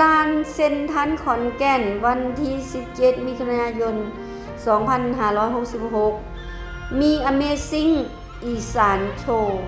ลานเซนทันขอนแก่นวันที่ 17 มิถุนายน 2566 มี Amazing อีสานโชว์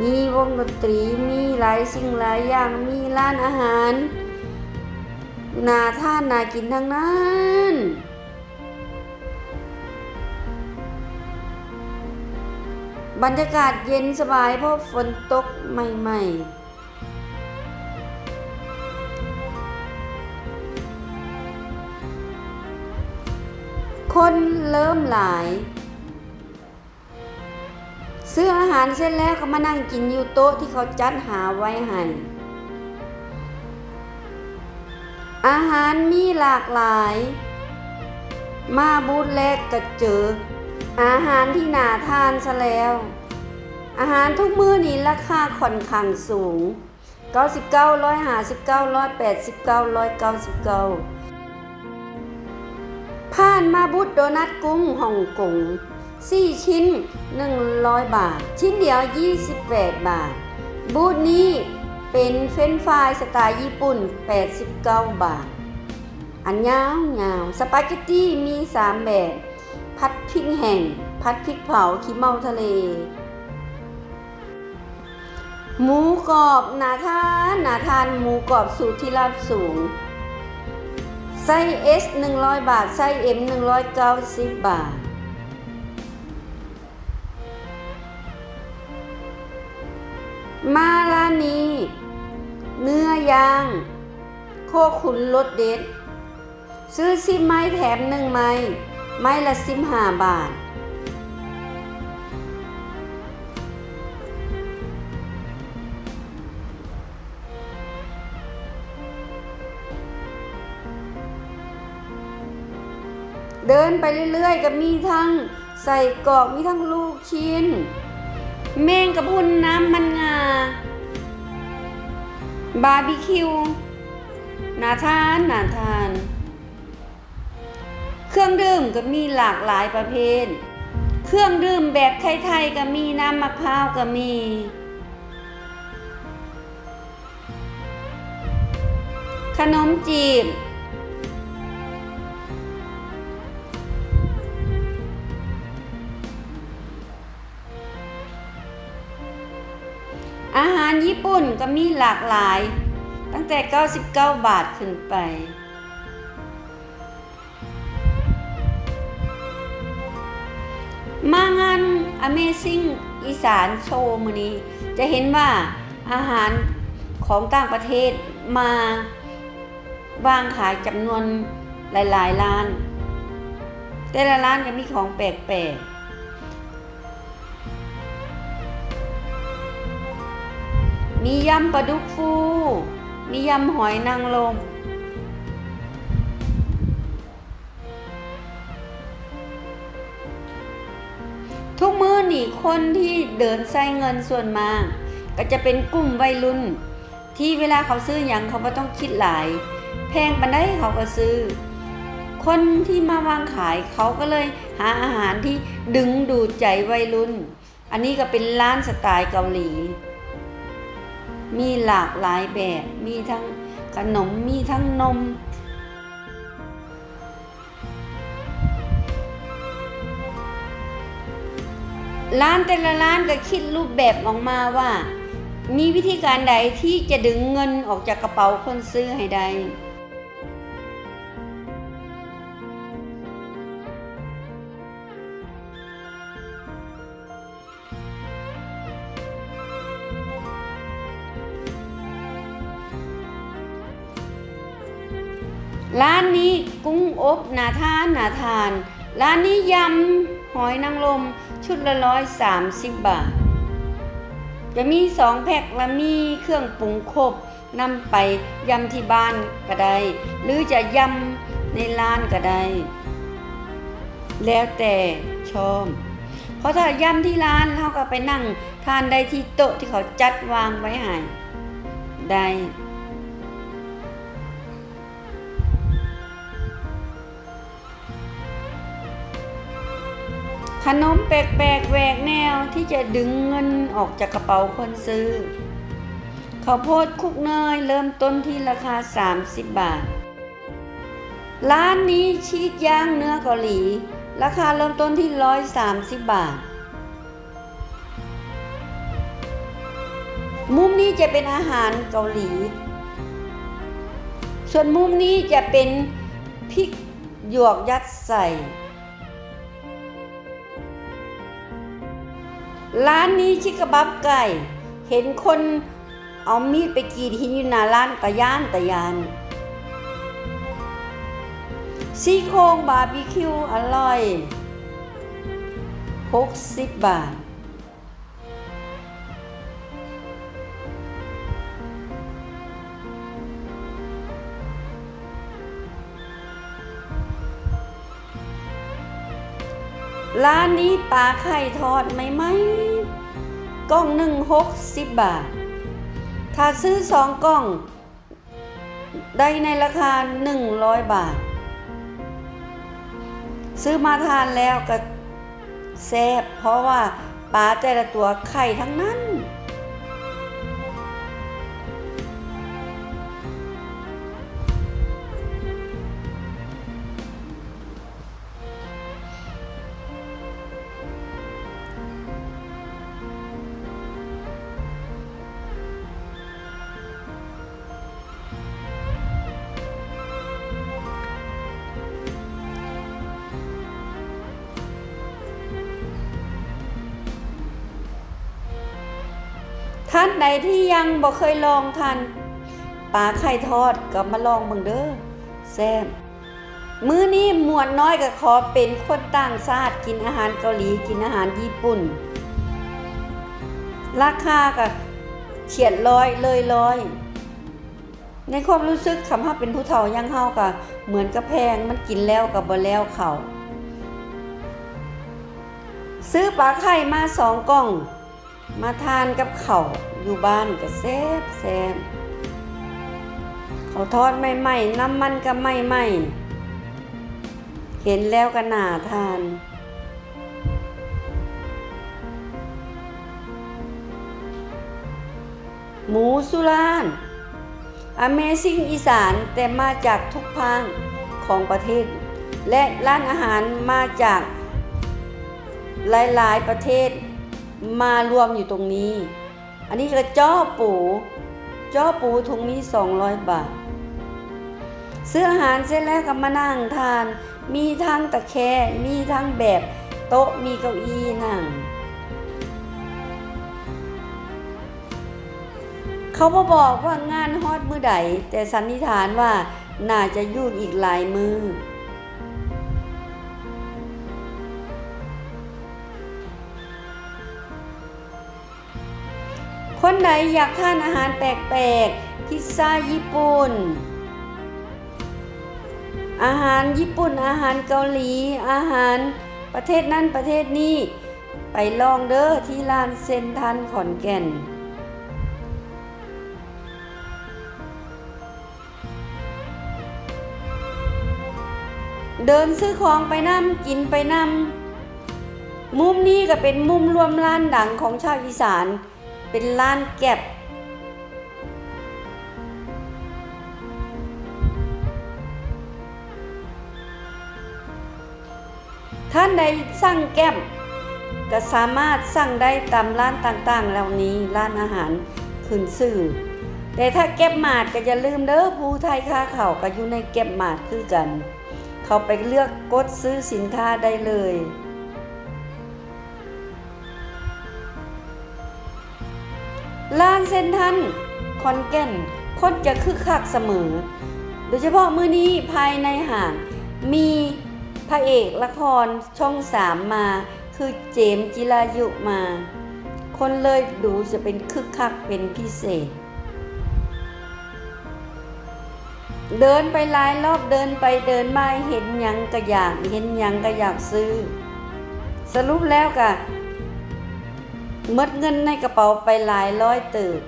มีวงดนตรีมีหลายสิ่งหลายอย่างมีร้านอาหาร นาท่านนากินทั้งนั้นบรรยากาศเย็นสบายเพราะฝนตกใหม่ ๆ คนเริ่มหลาย ซื้ออาหารเสร็จแล้วก็มานั่งกินอยู่โต๊ะที่เขาจัดหาไว้ให้อาหารมีหลากหลาย มาบูธแรกก็เจอ อาหารที่น่าทานซะแล้ว อาหารทุกมื้อนี้ราคาค่อนข้างสูง 99 159 189 199 ผ่านมาบูธโดนัทกุ้งฮ่องกง4ชิ้น 100 บาท ชิ้นเดียว 28 บาท บูธนี้เป็นเฟรนฟรายสไตล์ญี่ปุ่น 89 บาท อันยาวยาวสปาเกตตี้มี 3 แบบ พัดพริกแห้งพัดพริกเผาขี้เมาทะเล หมูกรอบหนาทานหนาทานหมูกรอบสูตรที่ราบสูง ไซส์ S 100 บาท ไซส้ M 190 บาท มาลานี เนื้อยาง โคขุนรสเด็ด ซื้อสิไม้แถมหนึ่งไม้ ไม้ละสิบห้าบาท เดินไปเรื่อยๆก็มีทั้งใส่กรอกมีทั้งลูกชิ้น เมงกะพุนน้ำมันงา บาร์บีคิวนาทานนาทาน เครื่องดื่มก็มีหลากหลายประเภท เครื่องดื่มแบบไทยๆก็มีน้ำมะพร้าวก็มีขนมจีบ อาหารญี่ปุ่นก็มีหลากหลาย ตั้งแต่ 99 บาทขึ้นไป มางาน Amazing อีสานโชว์มือนี้ จะเห็นว่าอาหารของต่างประเทศมาวางขายจำนวนหลายๆร้าน แต่ละร้านก็มีของแปลกๆ มียำปลาดุกฟู มียำหอยนางรมทุกมื้อนี่คนที่เดินใส่เงินส่วนมาก ก็จะเป็นกลุ่มวัยรุ่น ที่เวลาเขาซื้ออย่างเขาก็ต้องคิดหลาย แพงปันได้เขาก็ซื้อ คนที่มาวางขายเขาก็เลยหาอาหารที่ดึงดูดใจวัยรุ่น อันนี้ก็เป็นร้านสไตล์เกาหลี มีหลากหลายแบบ มีทั้งขนม มีทั้งนม ร้านแต่ละร้านก็คิดรูปแบบออกมาว่า มีวิธีการใดที่จะดึงเงินออกจากกระเป๋าคนซื้อให้ได้ ร้านนี้กุ้งอบนาทานนาทาน ร้านนี้ยำหอยนางรมชุดละร้อยสามสิบบาท จะมีสองแพ็คและมีเครื่องปรุงครบนำไปยำที่บ้านก็ได้ หรือจะยำในร้านก็ได้ แล้วแต่ชอบเพราะถ้ายำที่ร้านเขาก็ไปนั่งทานได้ที่โต๊ะที่เขาจัดวางไว้ให้ได้ ขนมแปลกๆแหวกแนวที่จะดึงเงินออกจากกระเป๋าคนซื้อขข้าวโพดคุกเนยเริ่มต้นที่ราคา 30 บาท ร้านนี้ชีสย่างเนื้อเกาหลี ราคาเริ่มต้นที่ 130 บาท มุมนี้จะเป็นอาหารเกาหลี ส่วนมุมนี้จะเป็นพริกหยวกยัดใส่ ร้านนี้ชิคกบับไก่ เห็นคนเอามีดไปกรีดหินอยู่หน้าร้านตะยานตะยานซี่โครงบาร์บีคิวอร่อย 60 บาท ร้านนี้ปลาไข่ทอดไหมไหมกล่องหนึ่งหกสิบบาท ถ้าซื้อสองกล่อง ได้ในราคาหนึ่งร้อยบาท ซื้อมาทานแล้วก็แซ่บเพราะว่าปลาแต่ละตัวไข่ทั้งนั้นานใดที่ยังบ่เคยลองทานปลาไข่ทอดก็มาลองเบิ่งเด้อแซ่บมื้อนี้หมวดน้อยก็ขอเป็นคนต่างชาติกินอาหารเกาหลีกินอาหารญี่ปุ่น ราคาก็เฉียดร้อยเลยร้อย ในความรู้สึกคำว่าเป็นผู้เฒ่ายังเฮาก็เหมือนกับแพงมันกินแล้วก็บ่แล้วเขาซื้อปลาไข่มาสองกล่อง มาทานกับเขาอยู่บ้านก็แซ่บแซ่บเขาทอดใหม่ๆน้ำมันก็ใหม่ๆเห็นแล้วก็น่าทาน หมูสุราน Amazing อีสานแต่มาจากทุกภาคของประเทศ และร้านอาหารมาจากหลาย ๆ ประเทศ มารวมอยู่ตรงนี้ อันนี้ก็จ้อปูจ้อปูถุงนี้ 200 บาท ซื้ออาหารเสร็จแล้วก็มานั่งทาน มีทั้งตะแคร่มีทั้งแบบโต๊ะมีเก้าอี้นั่ง เขาบอบอกว่างานฮอดมือใดแต่สันนิษฐานว่าน่าจะยุ่งอีกหลายมือ คนไหนอยากทานอาหารแปลกๆ พิซซ่าญี่ปุ่น อาหารญี่ปุ่น อาหารเกาหลี อาหารประเทศนั้นประเทศนี้ ไปลองเด้อที่ร้านเซนทันขอนแก่น เดินซื้อของไปนำกินไปนำมุมนี้ก็เป็นมุมรวมร้านดังของชาวอีสาน เป็นร้านแก็บท่านใดสั่งแก้มก็สามารถสั่งได้ตามร้านต่างๆ เหล่านี้ร้านอาหารขึ้นสื่อ แต่ถ้าเก็บหมาดก็อย่าลืมเด้อผู้ไทยค้าเขาก็อยู่ในเก็บหมาดคือกัน เขาไปเลือกกดซื้อสินค้าได้เลย ลานเซนทรันคอนแก่นคนจะคึกคักเสมอ โดยเฉพาะมื้อนี้ภายในห้างมีพระเอกละครช่องสามมา คือเจมจิรายุมา คนเลยดูจะเป็นคึกคักเป็นพิเศษ เดินไปหลายรอบเดินไปเดินมาเห็นยังก็อยากเห็นยังก็อยากซื้อ สรุปแล้วก็ หมดเงินในกระเป๋าไปหลายร้อยตึก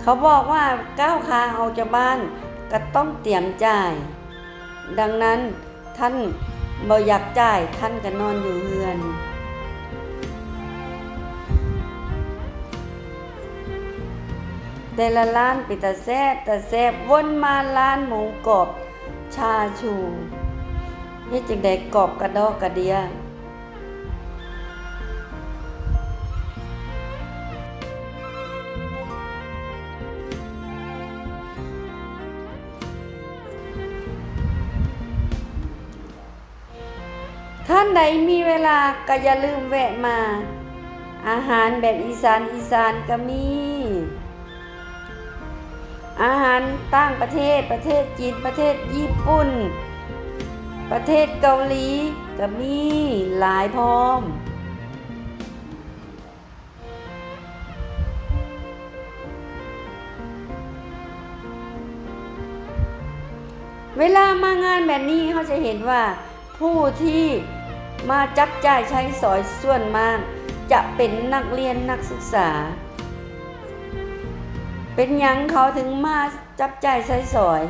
เขาบอกว่าก้าวขาออกจากบ้านก็ต้องเตรียมจ่าย ดังนั้นท่านบ่อยากจ่ายท่านก็นอนอยู่เฮือน แต่ละร้านป็นตาแซ่บตาแซบวนมาร้านหมูกรอบชาชูเฮ็ดจังได๋กรอบกระดอกกระเดียานใดมีเวลาก็อย่าลืมแวะมา อาหารแบบอีสานอีสานก็มี อาหารต่างประเทศประเทศจีนประเทศญี่ปุ่น ประเทศเกาหลีก็มีหลายพร้อมเวลามางานแบบนี้เขาจะเห็นว่าผู้ที่ มาจับจ่ายใช้สอยส่วนมาก จะเป็นนักเรียนนักศึกษา เป็นยังเขาถึงมาจับจ่ายใช้สอย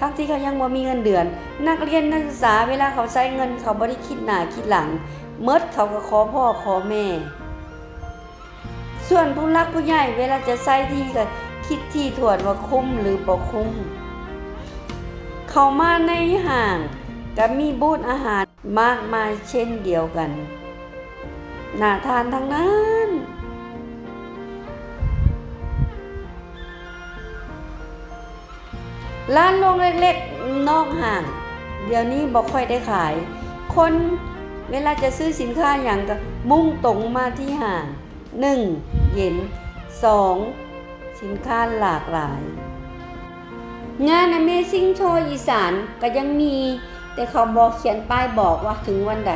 ทั้งที่เขายังบ่มีเงินเดือน นักเรียนนักศึกษาเวลาเขาใช้เงินเขาบ่ได้คิดหน้าคิดหลังเมดเขาก็ขอพ่อขอแม่ ส่วนผู้รักผู้ใหญ่เวลาจะใช้ที่ก็คิดที่ถวนว่าคุ้มหรือบ่คุ้ม เขามาในห้าง ก็มีบูธอาหารมากมายเช่นเดียวกัน น่าทานทั้งนั้น ร้านโรงเล็กๆ นอกห่าง เดี๋ยวนี้บอกค่อยได้ขาย คนเวลาจะซื้อสินค้าอย่างก็มุ่งตรงมาที่ห่าง 1. เย็น 2. สินค้าหลากหลาย งาน Amazing Show อีสานก็ยังมี แต่เขาบอกเขียนป้ายบอกว่าถึงวันใด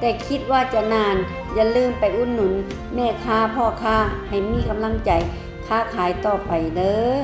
แต่คิดว่าจะนานอย่าลืมไปอุดหนุน แม่ค้าพ่อค้าให้มีกำลังใจค้าขายต่อไปเด้อ